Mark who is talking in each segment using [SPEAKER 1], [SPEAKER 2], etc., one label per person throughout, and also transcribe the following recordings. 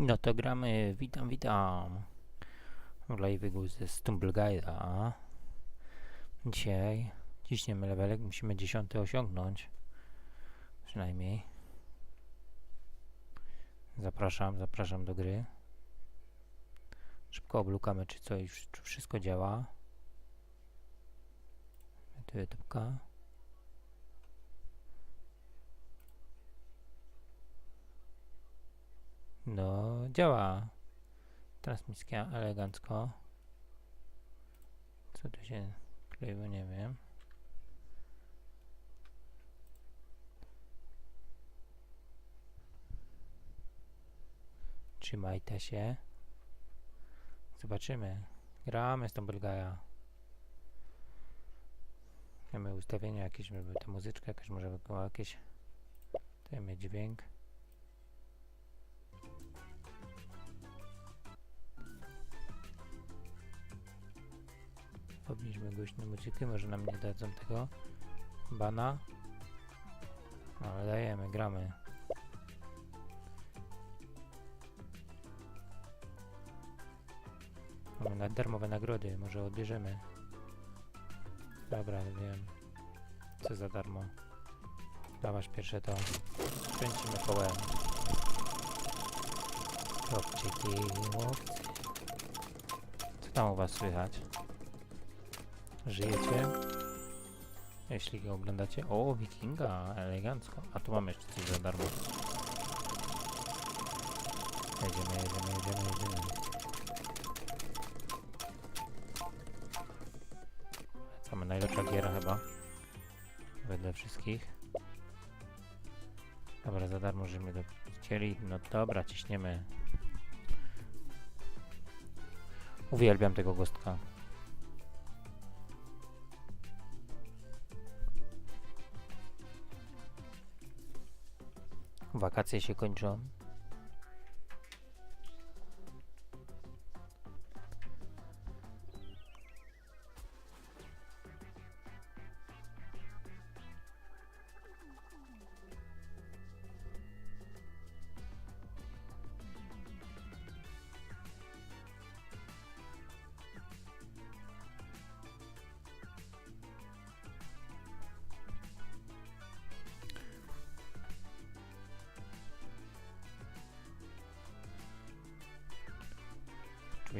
[SPEAKER 1] No to gramy, witam, witam. Live'u ze Stumble Guide'a. Dzisiaj ciśniemy levelek, musimy dziesiąty osiągnąć. Przynajmniej. Zapraszam, zapraszam do gry. Szybko oblukamy, czy coś, czy wszystko działa. Tu YouTube'ka. No, działa. Transmisja elegancko. Co tu się kleiło, nie wiem. Trzymajcie się. Zobaczymy. Gramy z tą Belgaja. Mamy ustawienia jakieś, żeby ta muzyczka jakaś może jakieś. Dajmy dźwięk. Obniżmy głośno muzykę, może nam nie dadzą tego bana. Ale dajemy, gramy. Mamy na darmowe nagrody, może odbierzemy. Dobra, wiem. Co za darmo. Dawasz pierwsze to. Kręcimy kołem. Chłopczyki, chłopcy. Co tam u was słychać? Żyjecie? Jeśli go oglądacie. O, wikinga, elegancko. A tu mamy jeszcze coś za darmo. Jedziemy, jedziemy, jedziemy, jedziemy. Mamy najlepsza giera chyba. Wedle wszystkich. Dobra, za darmo, żeśmy to chcieli. No dobra, ciśniemy. Uwielbiam tego gostka. Wakacje się kończą.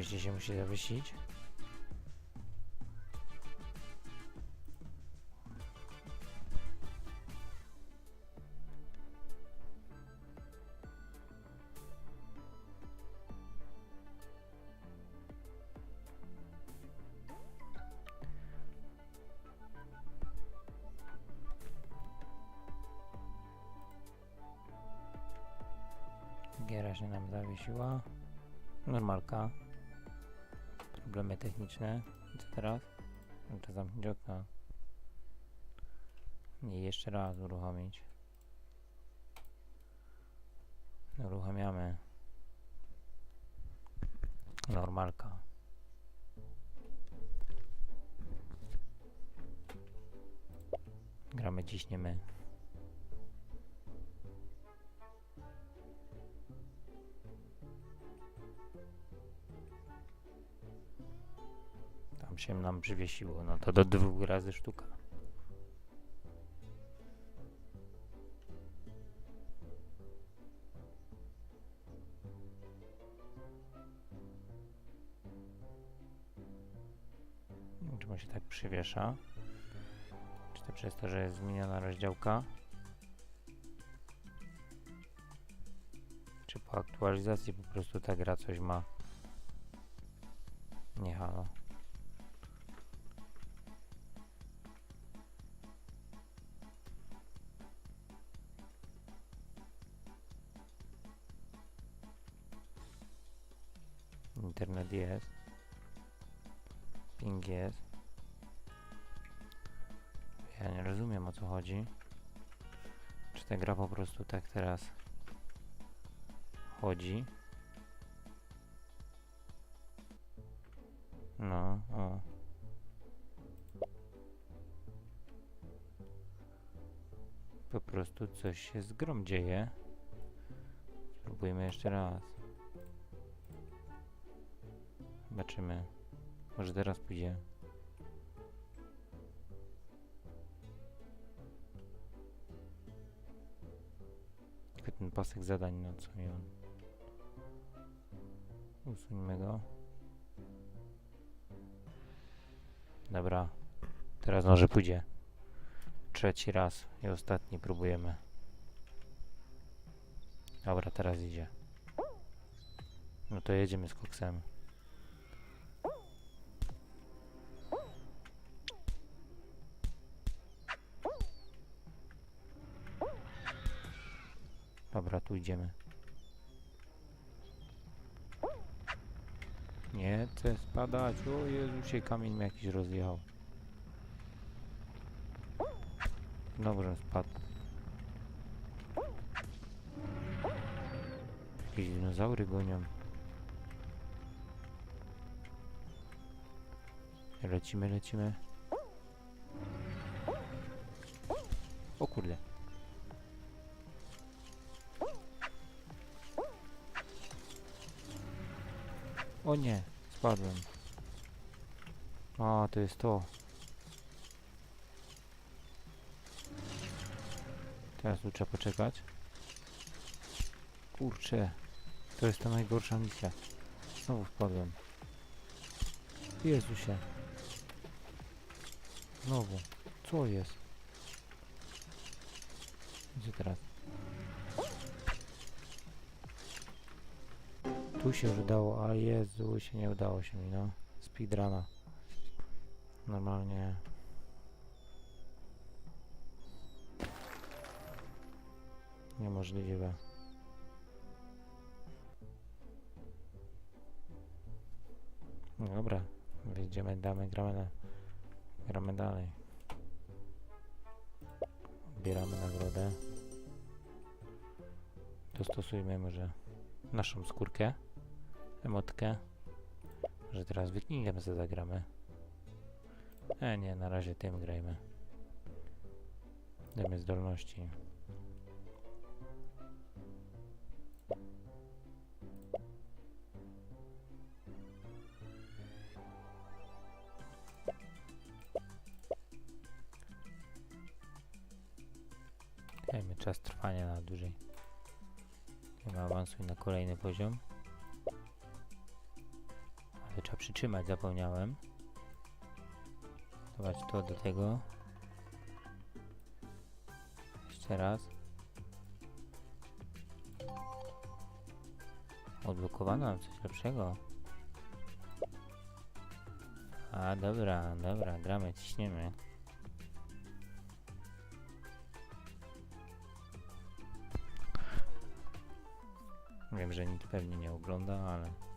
[SPEAKER 1] Oczywiście się musi zawiesić. Giera się nam zawiesiła. Normalka problemy techniczne. Co teraz? Muszę zamknąć okno. I jeszcze raz uruchomić. Uruchamiamy. Normalka. Gramy, ciśniemy. Tam się nam przywiesiło. No to do dwóch razy sztuka. Czemu się tak przywiesza? Czy to przez to, że jest zmieniona rozdziałka? Czy po aktualizacji po prostu ta gra coś ma? Nie halo. Internet jest. Ping jest. Ja nie rozumiem o co chodzi. Czy ta gra po prostu tak teraz chodzi? No, o. Po prostu coś się z grom dzieje. Spróbujmy jeszcze raz. Zobaczymy. Może teraz pójdzie. Tylko ten pasek zadań, no co mi on. Usuńmy go. Dobra. Teraz może pójdzie. Trzeci raz i ostatni próbujemy. Dobra, teraz idzie. No to jedziemy z koksem. Dobra, tu idziemy. Nie chcę spadać. O Jezusie, kamień mi jakiś rozjechał. Żem spadł. Jakieś dinozaury gonią. Lecimy, lecimy. O kurde. O nie, spadłem. A, to jest to. Teraz tu trzeba poczekać. Kurczę, to jest ta najgorsza misja. Znowu wpadłem. Jezusie. Znowu. Co jest? Gdzie teraz? Tu się już udało, a Jezu, się nie udało się mi, no. Speedruna. Normalnie. Niemożliwe. No Dobra, wyjdziemy, damy, gramy, na, gramy dalej. Odbieramy nagrodę. Dostosujmy może naszą skórkę, emotkę, że teraz wikingiem sobie zagramy. E nie, na razie tym grajmy. Dajmy zdolności. Dajmy czas trwania na dłużej. Awansuj na kolejny poziom. Trzeba przytrzymać, zapomniałem. Dawać to do tego. Jeszcze raz. Odblokowano nam coś lepszego. A dobra, dobra, gramy, ciśniemy. Wiem, że nikt pewnie nie ogląda, ale...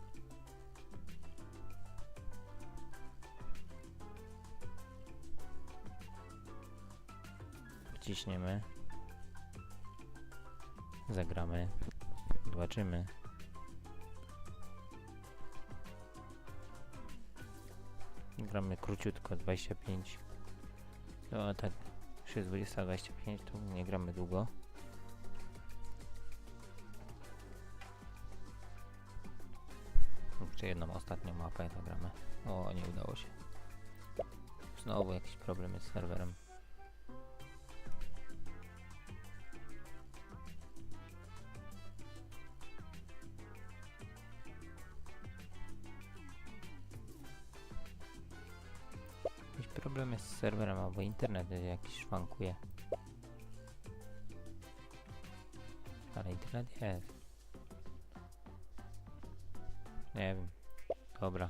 [SPEAKER 1] Wciśniemy. Zagramy. Zobaczymy. Gramy króciutko, 25. No tak, już jest 20-25, to nie gramy długo. Jeszcze jedną ostatnią mapę zagramy. O, nie udało się. Znowu jakiś problem z serwerem. Problem jest z serwerem, albo internet jakiś szwankuje. Ale internet jest. Nie wiem. Dobra.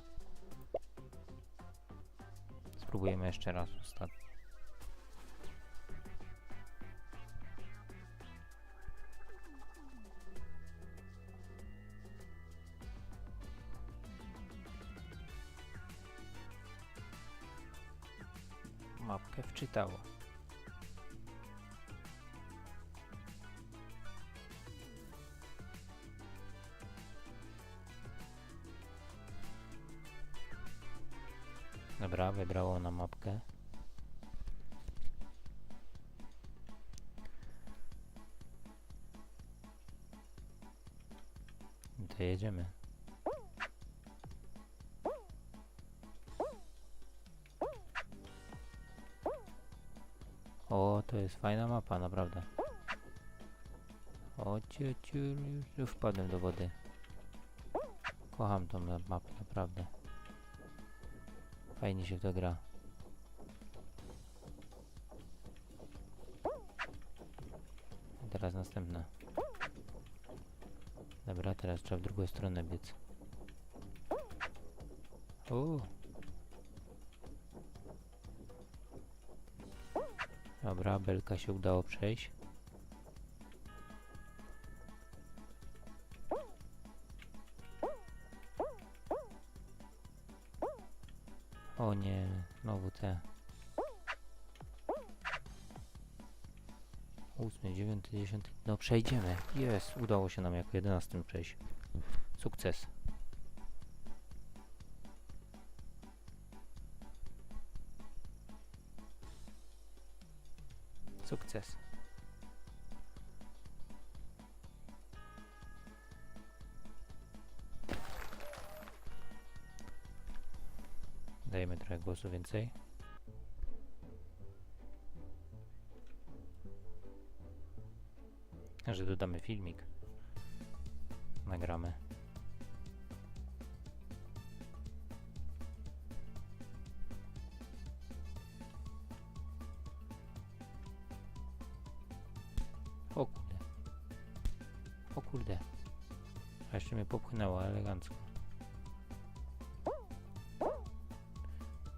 [SPEAKER 1] Spróbujemy jeszcze raz ostatni. Wczytało. Dobra, wybrało na mapkę. To jedziemy. To jest fajna mapa, naprawdę. O ciu, ciu, już, wpadłem do wody. Kocham tą ma- mapę, naprawdę. Fajnie się w to gra. I teraz następna. Dobra, teraz trzeba w drugą stronę biec. O. Dobra, belka się udało przejść. O nie, znowu te. Ósmy, dziewiąty, dziesiąty. No przejdziemy. Jest, udało się nam jako jedenastym przejść. Sukces. Sukces. Dajemy trochę głosu więcej. Że dodamy filmik. Nagramy. Kurde. A jeszcze mnie popchnęło elegancko.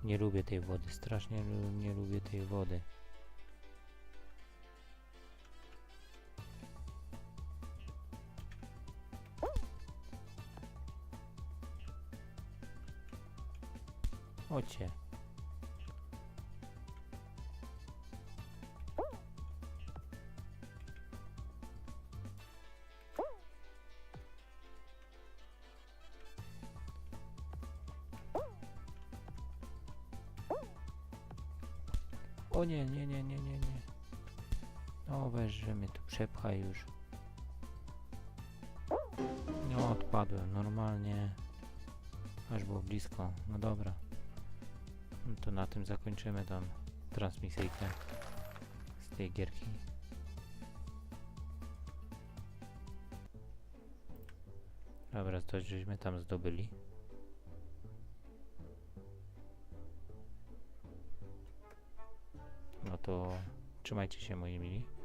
[SPEAKER 1] Nie lubię tej wody, strasznie nie lubię tej wody. Ocie. O nie, nie, nie, nie, nie, nie. No weź, że mnie tu przepchaj już. No odpadłem, normalnie. Aż było blisko. No dobra. No to na tym zakończymy tą transmisyjkę z tej gierki. Dobra, to żeśmy tam zdobyli. Trzymajcie się moi mili.